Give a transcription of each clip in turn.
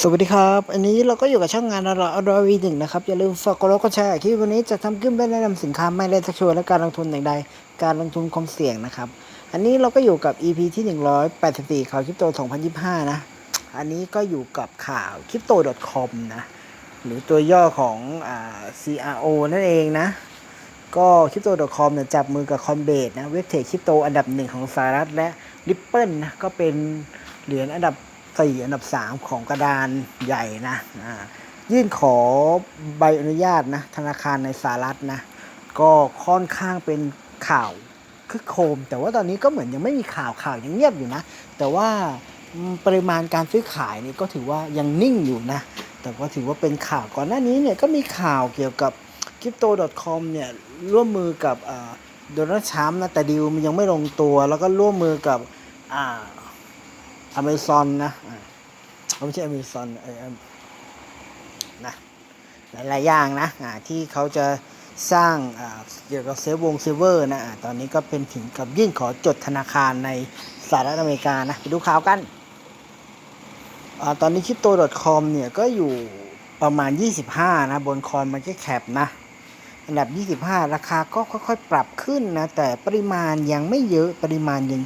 สวัสดีครับ อันนี้เราก็อยู่กับช่องงานอร่อยอร่อยวีหนึ่งนะครับ อย่าลืมฝากกดไลค์กดแชร์คลิปวันนี้จะทำขึ้นเพื่อแนะนำสินค้าไม่ได้ชักชวนและการลงทุนอย่างใดการลงทุนความเสี่ยงนะครับ อันนี้เราก็อยู่กับ EP ที่ 184 ข่าวคริปโต 2025 นะ อันนี้ก็อยู่กับข่าว crypto.com นะ หรือตัวย่อของอ่า CRO นั่นเองนะ ก็ crypto.com เนี่ยจับมือกับ Coinbase นะเว็บเทรดคริปโตอันดับหนึ่งของสหรัฐและ Ripple นะก็เป็นเหรียญอันดับ 4 อันดับ 3 ของกระดานใหญ่นะยื่นขอใบอนุญาตนะธนาคารในสหรัฐนะก็ค่อนข้างเป็นข่าวคึกโครมแต่ว่าตอนนี้ก็เหมือนยังไม่มีข่าวข่าวยังเงียบอยู่นะ แต่ว่าปริมาณการซื้อขายนี่ก็ถือว่ายังนิ่งอยู่นะ แต่ก็ถือว่าเป็นข่าวก่อนหน้านี้เนี่ยก็มีข่าวเกี่ยวกับ crypto.com เนี่ยร่วมมือกับโดนัลด์ทรัมป์นะแต่ดีลมันยังไม่ลงตัว แล้วก็ร่วมมือกับ อเมซอนนะอ่าเขาไม่ใช่อเมซอนเออนะหลายๆอย่างนะอ่าที่เขาจะสร้างเกี่ยวกับเซฟวงเซเวอร์นะอ่าตอนนี้ก็เป็นถึงกับยื่นขอจดธนาคารในสหรัฐอเมริกานะไปดูข่าวกันอาตอนนี้ crypto.com เนี่ยก็อยู่ประมาณ 25 นะ บนคอยมันก็แคปนะ อันดับ 25 ราคาก็ค่อยๆ ปรับขึ้นนะ แต่ปริมาณยังไม่เยอะปริมาณยัง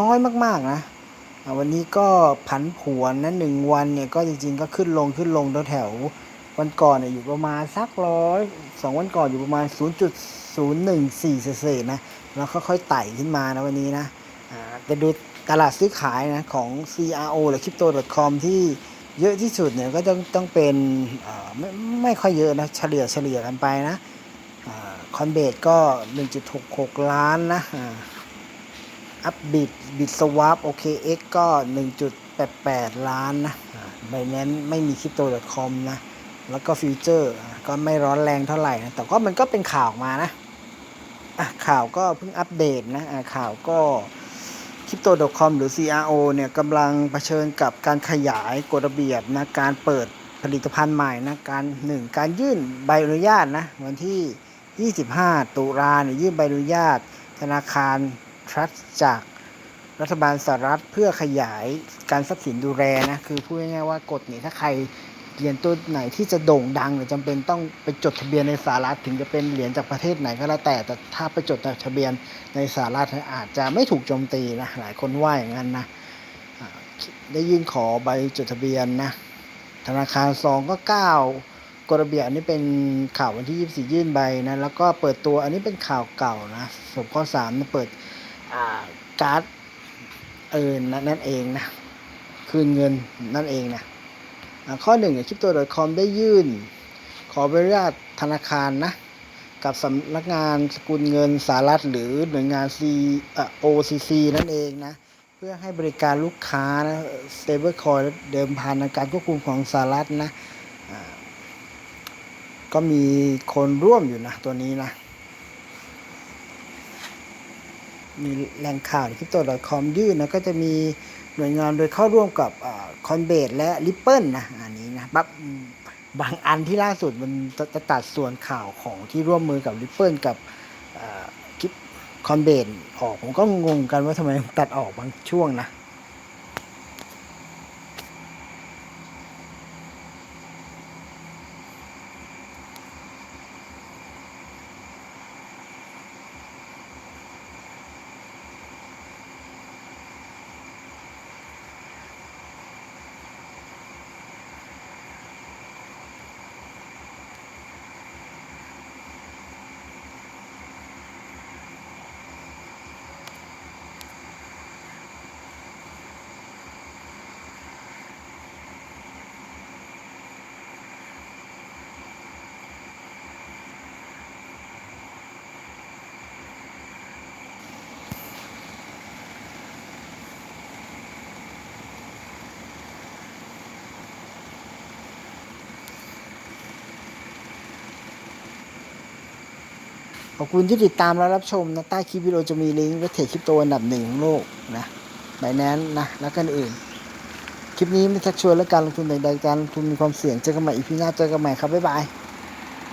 น้อยมากๆนะ วันนี้ก็ผันผวนนะหนึ่งวันเนี่ยก็จริงๆก็ขึ้นลงขึ้นลงแถวๆวันก่อนเนี่ยอยู่ประมาณสักร้อยสองวันก่อนอยู่ประมาณ 0.014เศษๆนะแล้วค่อยๆไต่ขึ้นมานะวันนี้นะอ่าแต่ดูตลาดซื้อขายนะของ CRO หรือ crypto.com ที่เยอะที่สุดเนี่ยก็ต้องต้องเป็นไม่ไม่ค่อยเยอะนะเฉลี่ยเฉลี่ยกันไปนะคอนเบทก็ 1.66 ล้านนะ อัพบิดบิดสว a p โอเค X ก็ 1.88 ล้านนะไบแนนไม่มี crypto.com นะ แล้วก็ฟิวเจอร์ก็ไม่ร้อนแรงเท่าไหร่นะ แต่ก็มันก็เป็นข่าวออกมานะอะข่าวก็เพิ่งอัปเดตนะะข่าวก็ Crypto.com หรือ CRO เนี่ยกำลังเผชิญกับการขยายกฎระเบียบนะการเปิดผลิตภัณฑ์ใหม่นะการหนึ่งการยื่นใบอนุญาตนะวันที่ 25 ตุลาเนี่ยยื่นใบอนุญาต ธนาคาร Trust จากรัฐบาลสหรัฐเพื่อขยายการทรัพย์สินดูแลนะคือพูดง่ายๆว่ากฎนี้ถ้าใครเหรียญตัวไหนที่จะโด่งดังหรือจำเป็นต้องไปจดทะเบียนในสหรัฐถึงจะเป็นเหรียญจากประเทศไหนก็แล้วแต่ แต่ถ้าไปจดทะเบียนในสหรัฐอาจจะไม่ถูกโจมตีนะหลายคนว่าอย่างนั้นนะได้ยื่นขอใบจดทะเบียนนะธนาคารซองก็ก้าวกฎระเบียบอันนี้เป็นข่าววันที่ 24 ยื่นใบนะแล้วก็เปิดตัวอันนี้เป็นข่าวเก่านะสมข้อ3เปิด การ์ดเอินนะนั่นเองนะคืนเงินนั่นเองนะข้อหนึ่งคริปโต .com ได้ยื่น ขอใบอนุญาตธนาคารนะกับสำนักงานสกุลเงินสหรัฐหรือหน่วยงาน C อ่า OCC นั่นเองนะ เพื่อให้บริการลูกค้านะ stablecoin เดิมพันในการควบคุมของสหรัฐนะ ก็มีคนร่วมอยู่นะ ตัวนี้นะ มีแหล่งข่าวคริปโต .com ยื่นนะก็จะมีหน่วยงานโดยเข้าร่วมกับคอนเบตและริปเปิลนะอันนี้นะบับบางอันที่ล่าสุดมันจะตัดส่วนข่าวของที่ร่วมมือกับริปเปิลกับคลิปคอนเบตออกผมก็งงกันว่าทำไมตัดออกบางช่วงนะ ขอบคุณที่ติดตามและรับชมนะใต้คลิปวิดีโอจะมีลิงก์ไว้เทรดคริปโตอันดับหนึ่งของโลกนะไบแนนนะแล้วก็อื่น คลิปนี้ไม่ชักชวนและการลงทุนใดๆการลงทุนมีความเสี่ยงเจอกันใหม่อีพีหน้าเจอกันใหม่ครับบ๊ายบาย